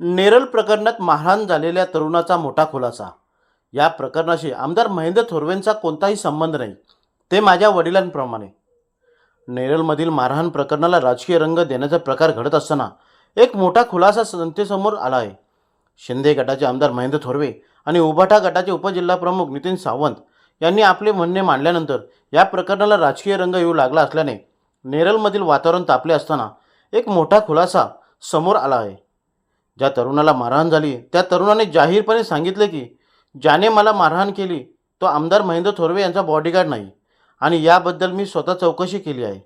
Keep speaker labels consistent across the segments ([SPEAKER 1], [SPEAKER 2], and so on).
[SPEAKER 1] नेरल प्रकरणात मारहाण झालेल्या तरुणाचा मोठा खुलासा. या प्रकरणाशी आमदार महेंद्र थोरवेंचा कोणताही संबंध नाही ते माझ्या वडिलांप्रमाणे. नेरलमधील मारहाण प्रकरणाला राजकीय रंग देण्याचा प्रकार घडत असताना एक मोठा खुलासा जनतेसमोर आला आहे. शिंदे गटाचे आमदार महेंद्र थोरवे आणि उभाटा गटाचे उपजिल्हाप्रमुख नितीन सावंत यांनी आपले म्हणणे मांडल्यानंतर या प्रकरणाला राजकीय रंग येऊ लागला असल्याने नेरलमधील वातावरण तापले असताना एक मोठा खुलासा समोर आला आहे. ज्या तरुणाला मारहाण झाली त्या तरुणाने जाहीरपणे सांगितले की ज्याने मला मारहाण केली तो आमदार महेंद्र थोरवे यांचा बॉडीगार्ड नाही आणि याबद्दल मी स्वतः चौकशी केली आहे.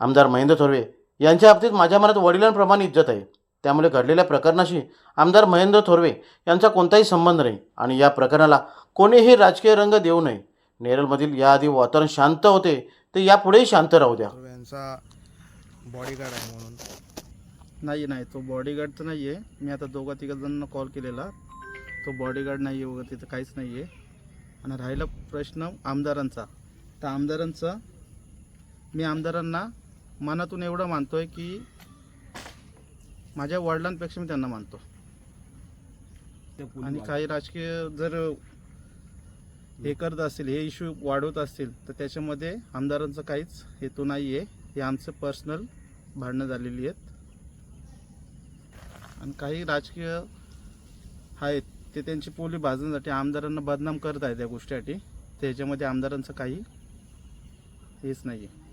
[SPEAKER 1] आमदार महेंद्र थोरवे यांच्या बाबतीत माझ्या मनात वडिलांप्रमाणे इज्जत आहे. त्यामुळे घडलेल्या प्रकरणाशी आमदार महेंद्र थोरवे यांचा कोणताही संबंध नाही आणि या प्रकरणाला कोणीही राजकीय रंग देऊ नये. नेरलमधील याआधी वातावरण शांत होते ते यापुढेही शांत राहू द्या.
[SPEAKER 2] यांचा बॉडीगार्ड आहे म्हणून.
[SPEAKER 3] नाही नाही. तो बॉडीगार्ड तर नाही आहे मी आता दोघा तिघा जणांना कॉल केलेला. तो बॉडीगार्ड नाही आहे वगैरे तिथं काहीच नाही आहे आणि राहिला प्रश्न आमदारांचा. तर आमदारांचा मी आमदारांना मनातून एवढं मानतो आहे की माझ्या वडिलांपेक्षा मी त्यांना मानतो. आणि काही राजकीय जर हे करत असतील हे इश्यू वाढवत असतील तर त्याच्यामध्ये आमदारांचं काहीच हेतू नाही आहे हे आमचं पर्सनल भांडणं झालेली आहेत. आणि काही राजकीय आहेत ते त्यांची पोली भाजण्यासाठी आमदारांना बदनाम करत आहेत त्या गोष्टीसाठी. त्याच्यामध्ये आमदारांचं काही हेच नाही आहे